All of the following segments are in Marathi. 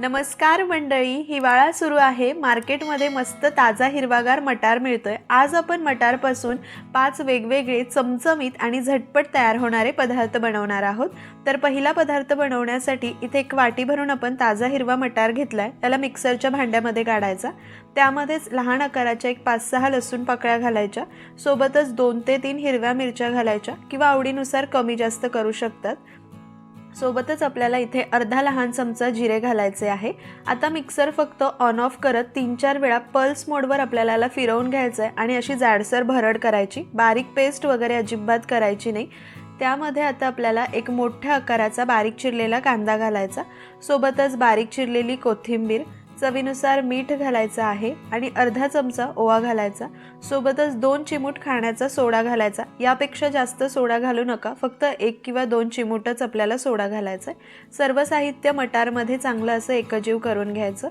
नमस्कार मंडळी हिवाळा सुरू आहे. मार्केटमध्ये मस्त ताजा हिरवागार मटार मिळतोय. आज आपण मटारपासून पाच वेगवेगळे चमचमीत आणि झटपट तयार होणारे पदार्थ बनवणार आहोत. तर पहिला पदार्थ बनवण्यासाठी इथे एक वाटी भरून आपण ताजा हिरवा मटार घेतलाय. त्याला मिक्सरच्या भांड्यामध्ये काढायचा. त्यामध्येच लहान आकाराच्या एक पाच सहा लसूण पाकळ्या घालायच्या. सोबतच दोन ते तीन हिरव्या मिरच्या घालायच्या किंवा आवडीनुसार कमी जास्त करू शकतात. सोबतच आपल्याला इथे अर्धा लहान चमचा जिरे घालायचे आहे. आता मिक्सर फक्त ऑन ऑफ करत तीन चार वेळा पल्स मोडवर आपल्याला याला फिरवून घ्यायचं आहे आणि अशी जाडसर भरड करायची. बारीक पेस्ट वगैरे अजिबात करायची नाही. त्यामध्ये आता आपल्याला एक मोठ्या आकाराचा बारीक चिरलेला कांदा घालायचा. सोबतच बारीक चिरलेली कोथिंबीर चवीनुसार मीठ घालायचं आहे आणि अर्धा चमचा ओवा घालायचा. सोबतच दोन चिमूट खाण्याचा सोडा घालायचा. यापेक्षा जास्त सोडा घालू नका. फक्त एक किंवा दोन चिमूटच आपल्याला सोडा घालायचा. आहे सर्व साहित्य मटारमध्ये चांगलं असं एकजीव करून घ्यायचं.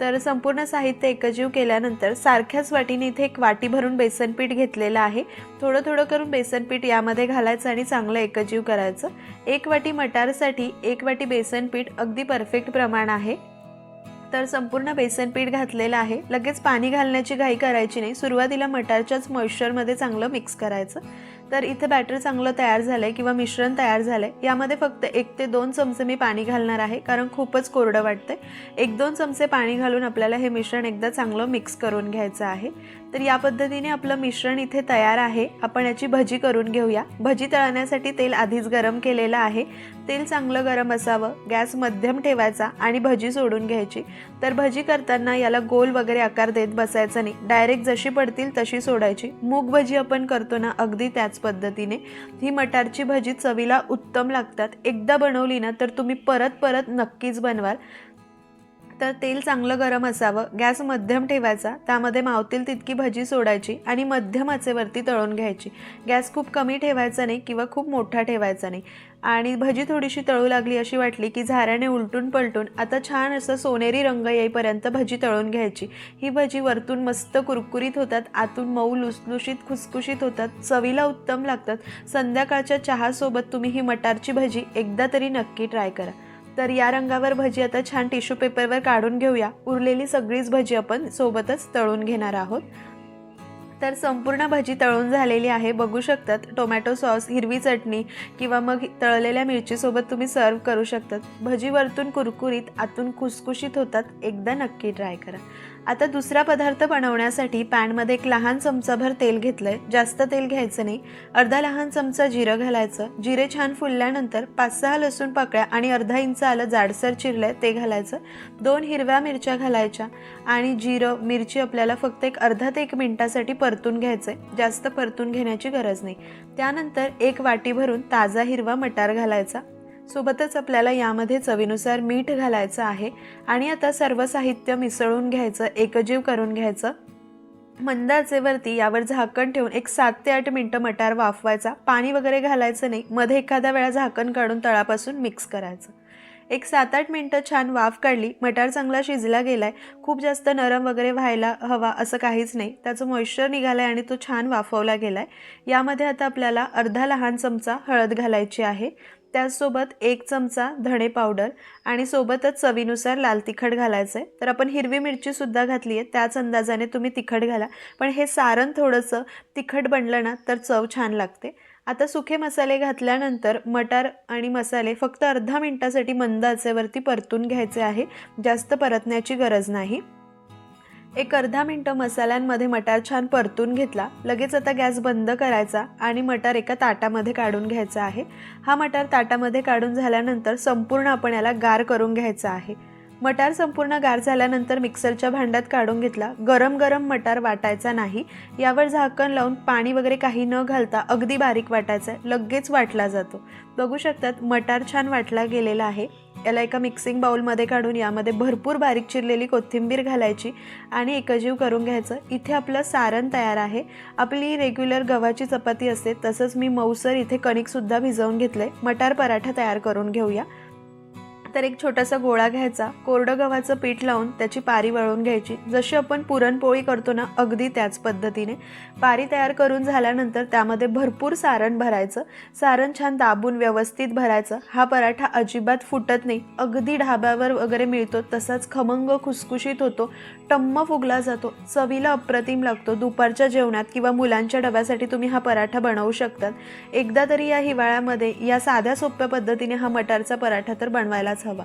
तर संपूर्ण साहित्य एकजीव केल्यानंतर सारख्याच वाटीने इथे एक वाटी भरून बेसनपीठ घेतलेलं आहे. थोडं थोडं करून बेसनपीठ यामध्ये घालायचं आणि चांगलं एकजीव करायचं. एक वाटी मटारसाठी एक वाटी बेसनपीठ अगदी परफेक्ट प्रमाण आहे. तर संपूर्ण बेसन पीठ घातलेलं आहे. लगेच पाणी घालण्याची घाई करायची नाही. सुरुवातीला मटारच्याच मॉइश्चरमध्ये चांगलं मिक्स करायचं. तर इथे बॅटर चांगलं तयार झालं आहे किंवा मिश्रण तयार झालं आहे यामध्ये फक्त एक ते दोन चमचे मी पाणी घालणार आहे कारण खूपच कोरडं वाटतंय. एक दोन चमचे पाणी घालून आपल्याला हे मिश्रण एकदा चांगलं मिक्स करून घ्यायचं आहे. तर या पद्धतीने आपलं मिश्रण इथे तयार आहे. आपण याची भजी करून घेऊया. भजी तळण्यासाठी तेल आधीच गरम केलेलं आहे. तेल चांगलं गरम असावं गॅस मध्यम ठेवायचा आणि भजी सोडून घ्यायची. तर भजी करताना याला गोल वगैरे आकार देत बसायचा नाही. डायरेक्ट जशी पडतील तशी सोडायची. मूग भजी आपण करतो ना अगदी त्याच पद्धतीने. ही मटारची भजी चवीला उत्तम लागतात. एकदा बनवली ना तर तुम्ही परत परत नक्कीच बनवाल. तर तेल चांगलं गरम असावं गॅस मध्यम ठेवायचा त्यामध्ये मावतील तितकी भजी सोडायची आणि मध्यम आचेवरती तळून घ्यायची. गॅस खूप कमी ठेवायचा नाही किंवा खूप मोठा ठेवायचा नाही. आणि भजी थोडीशी तळू लागली अशी वाटली की झाऱ्याने उलटून पलटून आता छान असं सोनेरी रंग येईपर्यंत भजी तळून घ्यायची. ही भजी वरतून मस्त कुरकुरीत होतात आतून मऊ लुसलुशीत खुसखुशीत होतात चवीला उत्तम लागतात. संध्याकाळच्या चहासोबत तुम्ही ही मटारची भजी एकदा तरी नक्की ट्राय करा. तर या रंगावर भजी आता छान टिश्यू पेपरवर काढून घेऊया. उरलेली सगळीच भजी आपण सोबतच तळून घेणार आहोत. तर संपूर्ण भजी तळून झालेली आहे. बघू शकतात टोमॅटो सॉस हिरवी चटणी किंवा मग तळलेल्या मिरचीसोबत तुम्ही सर्व करू शकतात. भजी वरतून कुरकुरीत आतून खुसखुशीत होतात. एकदा नक्की ट्राय करा. आता दुसरा पदार्थ बनवण्यासाठी पॅनमध्ये एक लहान चमचाभर तेल घेतलं आहे जास्त तेल घ्यायचं नाही. अर्धा लहान चमचा जिरं घालायचं. जिरे छान फुलल्यानंतर पाच सहा लसूण पाकळ्या आणि अर्धा इंच आलं जाडसर चिरलंय ते घालायचं. दोन हिरव्या मिरच्या घालायच्या आणि जिरं मिरची आपल्याला फक्त एक अर्धा ते एक मिनिटासाठी परतून घ्यायचं आहे जास्त परतून घेण्याची गरज नाही. त्यानंतर एक वाटी भरून ताजा हिरवा मटार घालायचा. सोबतच आपल्याला यामध्ये चवीनुसार मीठ घालायचं आहे आणि आता सर्व साहित्य मिसळून घ्यायचं एकजीव करून घ्यायचं. मंद आचेवरती यावर झाकण ठेवून एक सात ते आठ मिनटं मटार वाफवायचा. पाणी वगैरे घालायचं नाही. मध्ये एखाद्या वेळा झाकण काढून तळापासून मिक्स करायचं. एक सात आठ मिनटं छान वाफ काढली मटार चांगला शिजला गेलाय खूप जास्त नरम वगैरे व्हायला हवा असं काहीच नाही. त्याचं मॉइश्चर निघालं आहे आणि तो छान वाफवला गेला आहे यामध्ये आता आपल्याला अर्धा लहान चमचा हळद घालायची आहे. त्याचसोबत एक चमचा धणे पावडर आणि सोबतच चवीनुसार लाल तिखट घालायचं आहे तर आपण हिरवी मिरचीसुद्धा घातली आहे. त्याच अंदाजाने तुम्ही तिखट घाला. पण हे सारण थोडंसं तिखट बनलं ना तर चव छान लागते. आता सुखे मसाले घातल्यानंतर मटार आणि मसाले फक्त अर्धा मिनटासाठी मंद आचेवरती परतून घ्यायचे आहे. जास्त परतण्याची गरज नाही. एक अर्धा मिनटं मसाल्यांमध्ये मटार छान परतून घेतला. लगेच आता गॅस बंद करायचा आणि मटार एका ताटामध्ये काढून घ्यायचा आहे. हा मटार ताटामध्ये काढून झाल्यानंतर संपूर्ण आपण याला गार करून घ्यायचा आहे. मटार संपूर्ण गार झाल्यानंतर मिक्सरच्या भांड्यात काढून घेतला. गरम गरम मटार वाटायचा नाही. यावर झाकण लावून पाणी वगैरे काही न घालता अगदी बारीक वाटायचं. आहे लगेच वाटला जातो. बघू शकतात मटार छान वाटला गेलेला आहे. याला एका मिक्सिंग बाउलमध्ये काढून यामध्ये भरपूर बारीक चिरलेली कोथिंबीर घालायची आणि एकजीव करून घ्यायचं. इथे आपलं सारण तयार आहे. आपली रेग्युलर गव्हाची चपाती असते. तसंच मी मऊसर इथे कणिकसुद्धा भिजवून घेतलं आहे मटार पराठा तयार करून घेऊया. तर एक छोटासा गोळा घ्यायचा. कोरडं गव्हाचं पीठ लावून त्याची पारी वळवून घ्यायची. जशी आपण पुरणपोळी करतो ना अगदी त्याच पद्धतीने. पारी तयार करून झाल्यानंतर त्यामध्ये भरपूर सारण भरायचं. सारण छान दाबून व्यवस्थित भरायचं. हा पराठा अजिबात फुटत नाही. अगदी ढाब्यावर वगैरे मिळतो. तसाच खमंग खुसखुशीत होतो. टम्म फुगला जातो. चवीला अप्रतिम लागतो. दुपारच्या जेवणात किंवा मुलांच्या डब्यासाठी तुम्ही हा पराठा बनवू शकतात. एकदा तरी या हिवाळ्यामध्ये या साध्या सोप्या पद्धतीने हा मटारचा पराठा तर बनवायलाच हवा.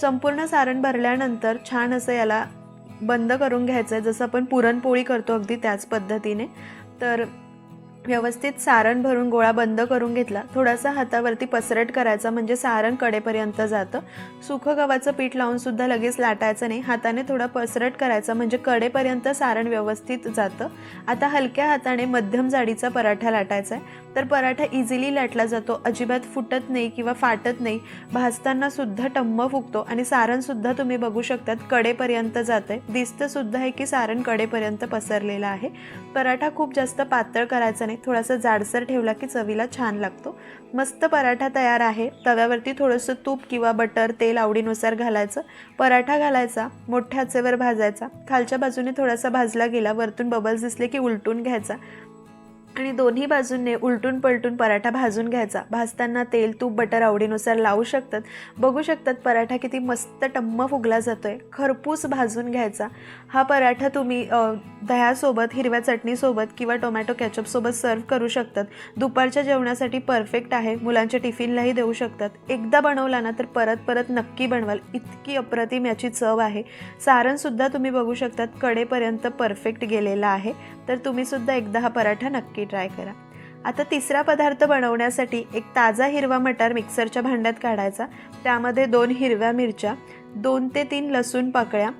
संपूर्ण सारण भरल्यानंतर छान असं याला बंद करून घ्यायचं आहे जसं आपण पुरणपोळी करतो अगदी त्याच पद्धतीने. तर व्यवस्थित सारण भरून गोळा बंद करून घेतला. थोडासा हातावरती पसरट करायचा म्हणजे सारण कडेपर्यंत जातं. सुखं गव्हाचं पीठ लावून सुद्धा लगेच लाटायचं नाही. हाताने थोडा पसरट करायचा म्हणजे कडेपर्यंत सारण व्यवस्थित जातं. आता हलक्या हाताने मध्यम जाडीचा पराठा लाटायचा आहे. तर पराठा इझिली लाटला जातो. अजिबात फुटत नाही किंवा फाटत नाही. भाजताना सुद्धा टम्म फुगतो आणि सारणसुद्धा तुम्ही बघू शकतात कडेपर्यंत जात आहे दिसतंसुद्धा आहे की सारण कडेपर्यंत पसरलेलं आहे. पराठा खूप जास्त पातळ करायचा नाही. थोडासा जाडसर ठेवला की चवीला छान लागतो. मस्त पराठा तयार आहे. तव्यावरती थोडंसं तूप किंवा बटर तेल आवडीनुसार घालायचं. पराठा घालायचा मोठ्या आचेवर भाजायचा. खालच्या बाजूने थोडासा भाजला गेला वरतून बबल्स दिसले की उलटून घ्यायचा. आणि दोन्ही बाजूंनी उलटून पलटून पराठा भाजून घ्यायचा. भाजताना तेल तूप बटर आवडीनुसार लावू शकतात. बघू शकतात पराठा किती मस्त टम्म फुगला जातो आहे खरपूस भाजून घ्यायचा. हा पराठा तुम्ही दह्यासोबत हिरव्या चटणीसोबत किंवा टोमॅटो कॅचअपसोबत सर्व करू शकतात. दुपारच्या जेवणासाठी परफेक्ट आहे. मुलांच्या टिफिनलाही देऊ शकतात. एकदा बनवला ना तर परत परत नक्की बनवाल. इतकी अप्रतिम याची चव आहे. सारणसुद्धा तुम्ही बघू शकतात कडेपर्यंत परफेक्ट गेलेला आहे. तर तुम्हीसुद्धा एकदा हा पराठा नक्की ट्राय करा. आता तिसरा पदार्थ बनवण्यासाठी एक ताजा हिरवा मटार मिक्सरच्या भांड्यात काढायचा. त्यामध्ये दोन हिरव्या मिरच्या दोन ते तीन लसूण पाकळ्या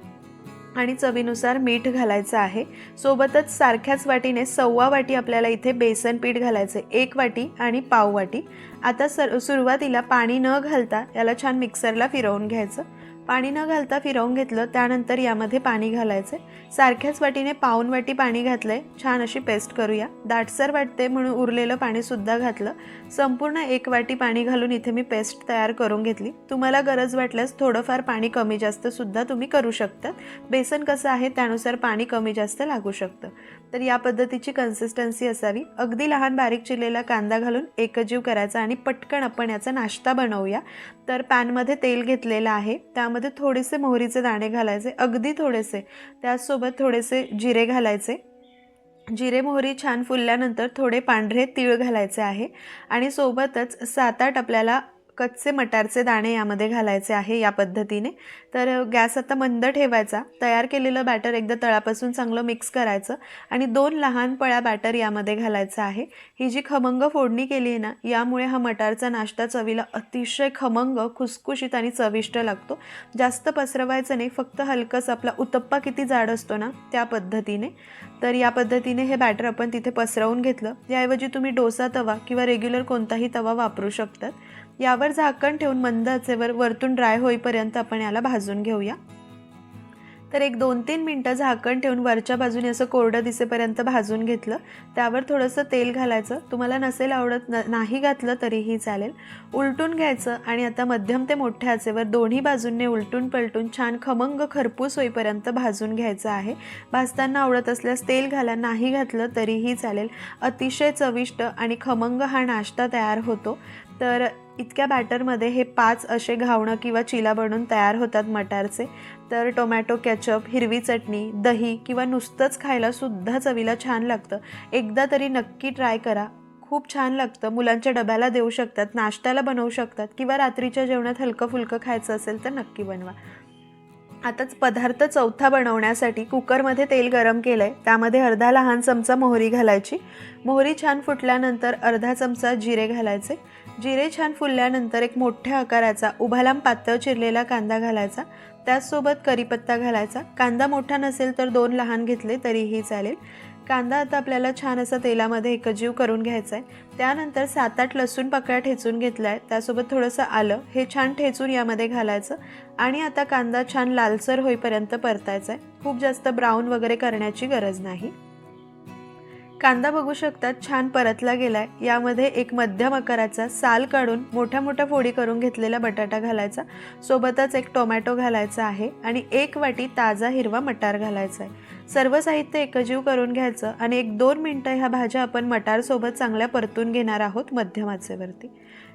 आणि चवीनुसार मीठ घालायचं आहे. सोबतच सारख्याच वाटीने सव्वा वाटी आपल्याला इथे बेसन पीठ घालायचं एक वाटी आणि पाव वाटी. आता सर सुरुवातीला पाणी न घालता याला छान मिक्सरला फिरवून घ्यायचं. पाणी न घालता फिरवून घेतलं त्यानंतर यामध्ये पाणी घालायचं. सारख्याच वाटीने पाऊन वाटी पाणी घातलंय. छान अशी पेस्ट करूया. दाटसर वाटते म्हणून उरलेलं पाणीसुद्धा घातलं. संपूर्ण एक वाटी पाणी घालून इथे मी पेस्ट तयार करून घेतली. तुम्हाला गरज वाटल्यास थोडंफार पाणी कमी जास्त सुद्धा तुम्ही करू शकतात बेसन कसं आहे त्यानुसार पाणी कमी जास्त लागू शकतं. तर या पद्धतीची कन्सिस्टन्सी असावी. अगदी लहान बारीक चिरलेला कांदा घालून एकजीव करायचा आणि पटकन आपण याचा नाश्ता बनवूया. तर पॅनमध्ये तेल घेतलेलं आहे. त्यामध्ये थोडेसे मोहरीचे दाणे घालायचे अगदी थोडेसे. त्याचसोबत थोडेसे जिरे घालायचे. जिरे मोहरी छान फुलल्यानंतर थोडे पांढरे तीळ घालायचे आहे. आणि सोबतच सात आठ आपल्याला कच्चे मटारचे दाणे यामध्ये घालायचे आहे या पद्धतीने. तर गॅस आता मंद ठेवायचा. तयार केलेलं बॅटर एकदा तळापासून चांगलं मिक्स करायचं आणि दोन लहान पळ्या बॅटर यामध्ये घालायचं आहे. ही जी खमंग फोडणी केली आहे ना यामुळे हा मटारचा नाश्ता चवीला अतिशय खमंग खुसखुशीत आणि चविष्ट लागतो. जास्त पसरवायचं नाही फक्त हलकंच आपला उतप्पा किती जाड असतो ना त्या पद्धतीने. तर या पद्धतीने हे बॅटर आपण तिथे पसरवून घेतलं. याऐवजी तुम्ही डोसा तवा किंवा रेग्युलर कोणताही तवा वापरू शकतात. यावर झाकण ठेवून मंद आचेवर वरतून ड्राय होईपर्यंत आपण याला भाजून घेऊया. तर एक दोन तीन मिनटं झाकण ठेवून वरच्या बाजूने असं कोरडं दिसेपर्यंत भाजून घेतलं. त्यावर थोडंसं तेल घालायचं. तुम्हाला नसेल आवडत न नाही घातलं तरीही चालेल. उलटून घ्यायचं आणि आता मध्यम ते मोठ्या आचेवर दोन्ही बाजूंनी उलटून पलटून छान खमंग खरपूस होईपर्यंत भाजून घ्यायचं आहे. भाजताना आवडत असल्यास तेल घाला नाही घातलं तरीही चालेल. अतिशय चविष्ट आणि खमंग हा नाश्ता तयार होतो. तर इतक्या बॅटरमध्ये हे पाच असे घावणं किंवा चिला बनून तयार होतात मटारचे. तर टोमॅटो कॅचअप हिरवी चटणी दही किंवा नुसतंच खायलासुद्धा चवीला छान लागतं. एकदा तरी नक्की ट्राय करा. खूप छान लागतं. मुलांच्या डब्याला देऊ शकतात नाश्त्याला बनवू शकतात किंवा रात्रीच्या जेवणात हलकं फुलकं खायचं असेल तर नक्की बनवा. आताच पदार्थ चौथा बनवण्यासाठी कुकरमध्ये तेल गरम केलं आहे त्यामध्ये अर्धा लहान चमचा मोहरी घालायची. मोहरी छान फुटल्यानंतर अर्धा चमचा जिरे घालायचे. जिरे छान फुलल्यानंतर एक मोठ्या आकाराचा उभालाम पातळ चिरलेला कांदा घालायचा. त्याचसोबत करीपत्ता घालायचा. कांदा मोठा नसेल तर दोन लहान घेतले तरीही चालेल. कांदा आता आपल्याला छान असा तेलामध्ये एकजीव करून घ्यायचा आहे त्यानंतर सात आठ लसूण पकळ्या ठेचून घेतला आहे त्यासोबत थोडंसं आलं. हे छान ठेचून यामध्ये घालायचं. आणि आता कांदा छान लालसर होईपर्यंत परतायचा आहे खूप जास्त ब्राऊन वगैरे करण्याची गरज नाही. कांदा बघू शकतात छान परतला गेलाय. यामध्ये एक मध्यम आकाराचा साल काढून मोठ्या मोठ्या फोडी करून घेतलेला बटाटा घालायचा. सोबतच एक टोमॅटो घालायचा आहे आणि एक वाटी ताजा हिरवा मटार घालायचा आहे. सर्व साहित्य एकजीव करून घ्यायचं आणि एक दोन मिनटं ह्या भाज्या आपण मटारसोबत चांगल्या परतून घेणार आहोत मध्यम आचेवरती.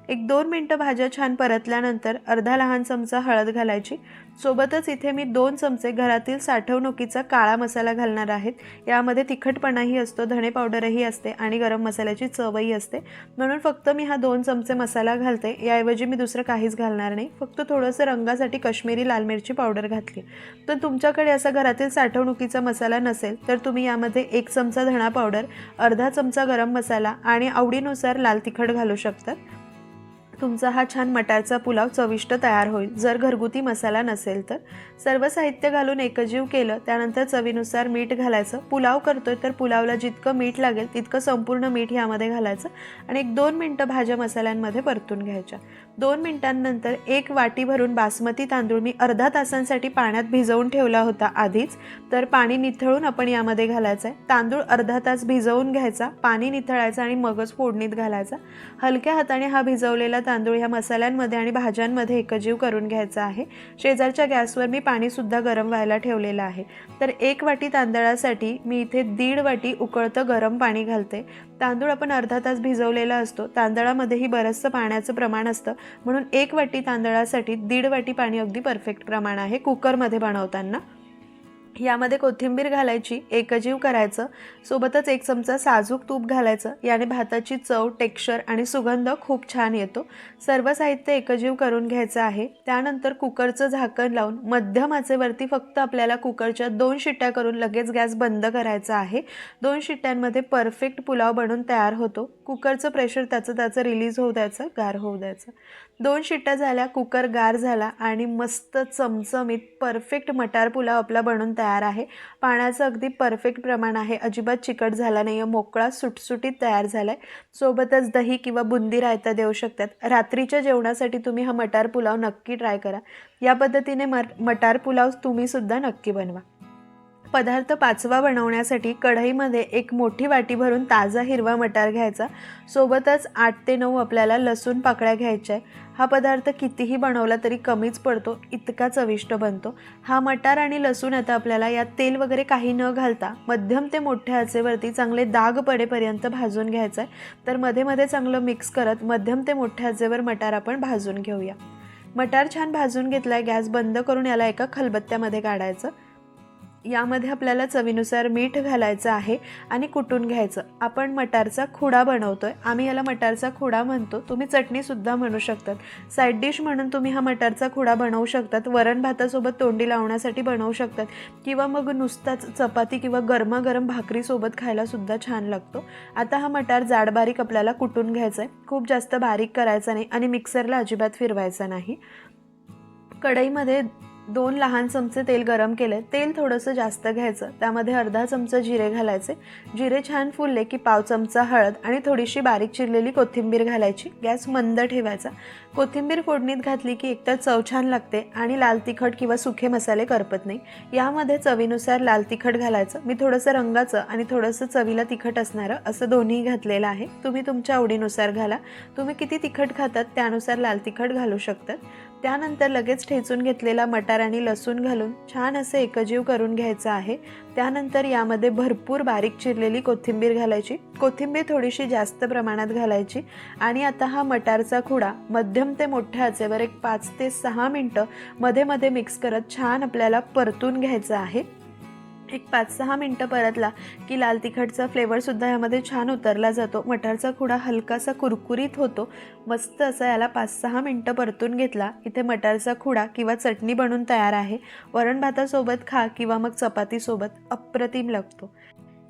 एक दोन मिनटं भाज्या छान परतल्यानंतर अर्धा लहान चमचा हळद घालायची. सोबतच इथे मी दोन चमचे घरातील साठवणुकीचा काळा मसाला घालणार आहेत. यामध्ये तिखटपणाही असतो धणे पावडरही असते आणि गरम मसाल्याची चवही असते. म्हणून फक्त मी हा दोन चमचे मसाला घालते. याऐवजी मी दुसरं काहीच घालणार नाही. फक्त थोडंसं रंगासाठी कश्मीरी लाल मिरची पावडर घातली. तर तुमच्याकडे असा घरातील साठवणुकीचा मसाला नसेल तर तुम्ही यामध्ये एक चमचा धणा पावडर अर्धा चमचा गरम मसाला आणि आवडीनुसार लाल तिखट घालू शकतात तुमचा हा छान मटारचा पुलाव चविष्ट तयार होईल. जर घरगुती मसाला नसेल तर. सर्व साहित्य घालून एकजीव केलं त्यानंतर चवीनुसार मीठ घालायचं. पुलाव करतोय तर पुलावला जितकं मीठ लागेल तितकं संपूर्ण मीठ यामध्ये घालायचं आणि एक दोन मिनटं भाज्या मसाल्यांमध्ये परतून घ्यायच्या. दोन मिनटांनंतर एक वाटी भरून बासमती तांदूळ मी अर्धा तासांसाठी पाण्यात भिजवून ठेवला होता आधीच. तर पाणी निथळून आपण यामध्ये घालायचं आहे तांदूळ अर्धा तास भिजवून घ्यायचा पाणी निथळायचं आणि मगच फोडणीत घालायचा. हलक्या हाताने हा भिजवलेला तांदूळ ह्या मसाल्यांमध्ये आणि भाज्यांमध्ये एकजीव करून घ्यायचा आहे. शेजारच्या गॅसवर मी पाणीसुद्धा गरम व्हायला ठेवलेलं आहे. तर एक वाटी तांदळासाठी मी इथे दीड वाटी उकळतं गरम पाणी घालते. तांदूळ आपण अर्धा तास भिजवलेला असतो. तांदळामध्येही बरंचसं पाण्याचं प्रमाण असतं. म्हणून एक वाटी तांदळासाठी दीड वाटी पाणी अगदी परफेक्ट प्रमाण आहे कुकरमध्ये बनवताना. यामध्ये कोथिंबीर घालायची एकजीव करायचं सोबतच एक चमचा साजूक तूप घालायचं. याने भाताची चव टेक्स्चर आणि सुगंध खूप छान येतो. सर्व साहित्य एकजीव करून घ्यायचं आहे. त्यानंतर कुकरचं झाकण लावून मध्यम आचेवरती फक्त आपल्याला कुकरच्या दोन शिट्ट्या करून लगेच गॅस बंद करायचा आहे. दोन शिट्ट्यांमध्ये परफेक्ट पुलाव बनून तयार होतो. कुकरचं प्रेशर त्याचं त्याचं रिलीज होऊ द्यायचं गार होऊ द्यायचं. दोन शिट्ट्या झाल्या कुकर गार झाला आणि मस्त चमचमीत परफेक्ट मटार पुलाव आपला बनून तयार आहे. पाण्याचं अगदी परफेक्ट प्रमाण आहे. अजिबात चिकट झाला नाही आहे मोकळा सुटसुटीत तयार झाला आहे सोबतच दही किंवा बुंदी रायता देऊ शकतात. रात्रीच्या जेवणासाठी तुम्ही हा मटार पुलाव नक्की ट्राय करा. या पद्धतीने मट मटार पुलाव तुम्हीसुद्धा नक्की बनवा. पदार्थ पाचवा बनवण्यासाठी कढईमध्ये एक मोठी वाटी भरून ताजा हिरवा मटार घ्यायचा. सोबतच आठ ते नऊ आपल्याला लसूण पाकळ्या घ्यायच्या आहे हा पदार्थ कितीही बनवला तरी कमीच पडतो इतका चविष्ट बनतो. हा मटार आणि लसूण आता आपल्याला यात तेल वगैरे काही न घालता मध्यम ते मोठ्या आचेवरती चांगले दाग पडेपर्यंत भाजून घ्यायचं आहे. तर मध्ये मध्ये चांगलं मिक्स करत मध्यम ते मोठ्या आचेवर मटार आपण भाजून घेऊया. मटार छान भाजून घेतलाय गॅस बंद करून याला एका खलबत्त्यामध्ये काढायचं. यामध्ये आपल्याला चवीनुसार मीठ घालायचं आहे आणि कुटून घ्यायचं. आपण मटारचा खुडा बनवतो आहे आम्ही याला मटारचा खुडा म्हणतो. तुम्ही चटणीसुद्धा म्हणू शकतात. साईड डिश म्हणून तुम्ही हा मटारचा खुडा बनवू शकतात. वरण भातासोबत तोंडी लावण्यासाठी बनवू शकतात. किंवा मग नुसताच चपाती किंवा गरमागरम भाकरीसोबत खायलासुद्धा छान लागतो. आता हा मटार जाड बारीक आपल्याला कुटून घ्यायचा आहे खूप जास्त बारीक करायचा नाही आणि मिक्सरला अजिबात फिरवायचा नाही. कढईमध्ये दोन लहान चमचे तेल गरम केले. तेल थोडंसं जास्त घ्यायचं. त्यामध्ये अर्धा चमचा जिरे घालायचे. जिरे छान फुलले की पाव चमचा हळद आणि थोडीशी बारीक चिरलेली कोथिंबीर घालायची. गॅस मंद ठेवायचा. कोथिंबीर फोडणीत घातली की एकतर चव छान लागते आणि लाल तिखट किंवा सुखे मसाले करपत नाही. यामध्ये चवीनुसार लाल तिखट घालायचं. मी थोडंसं रंगाचं आणि थोडंसं चवीला तिखट असणारं असं दोन्ही घातलेलं आहे. तुम्ही तुमच्या आवडीनुसार घाला. तुम्ही किती तिखट खातात त्यानुसार लाल तिखट घालू शकतात. त्यानंतर लगेच ठेचून घेतलेला मटार आणि लसूण घालून छान असं एकजीव करून घ्यायचं आहे. त्यानंतर यामध्ये भरपूर बारीक चिरलेली कोथिंबीर घालायची. कोथिंबीर थोडीशी जास्त प्रमाणात घालायची. आणि आता हा मटारचा खुडा मध्यम ते मोठ्या आचेवर एक पाच ते सहा मिनटं मध्ये मध्ये मिक्स करत छान आपल्याला परतून घ्यायचं आहे. एक पाच सहा मिनटं परतला की लाल तिखटचा फ्लेवरसुद्धा यामध्ये छान उतरला जातो. मटारचा खुडा हलकासा कुरकुरीत होतो. मस्त असा याला पाच सहा मिनटं परतून घेतला. इथे मटारचा खुडा किंवा चटणी बनून तयार आहे. वरण भातासोबत खा किंवा मग चपातीसोबत अप्रतिम लागतो.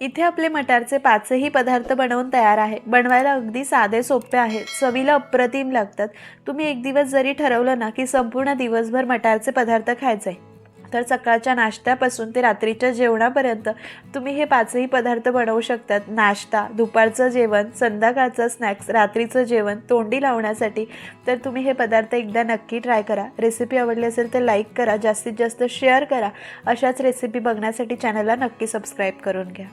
इथे आपले मटारचे पाचही पदार्थ बनवून तयार आहे. बनवायला अगदी साधे सोपे आहे. चवीला अप्रतिम लागतात. तुम्ही एक दिवस जरी ठरवलं ना की संपूर्ण दिवसभर मटारचे पदार्थ खायचे तर सकाळच्या नाश्त्यापासून ते रात्रीच्या जेवणापर्यंत तुम्ही हे पाचही पदार्थ बनवू शकतात. नाश्ता दुपारचं जेवण संध्याकाळचं स्नॅक्स रात्रीचं जेवण तोंडी लावण्यासाठी. तर तुम्ही हे पदार्थ एकदा नक्की ट्राय करा. रेसिपी आवडली असेल तर लाईक करा जास्तीत जास्त शेअर करा. अशाच रेसिपी बघण्यासाठी चॅनलला नक्की सबस्क्राईब करून घ्या.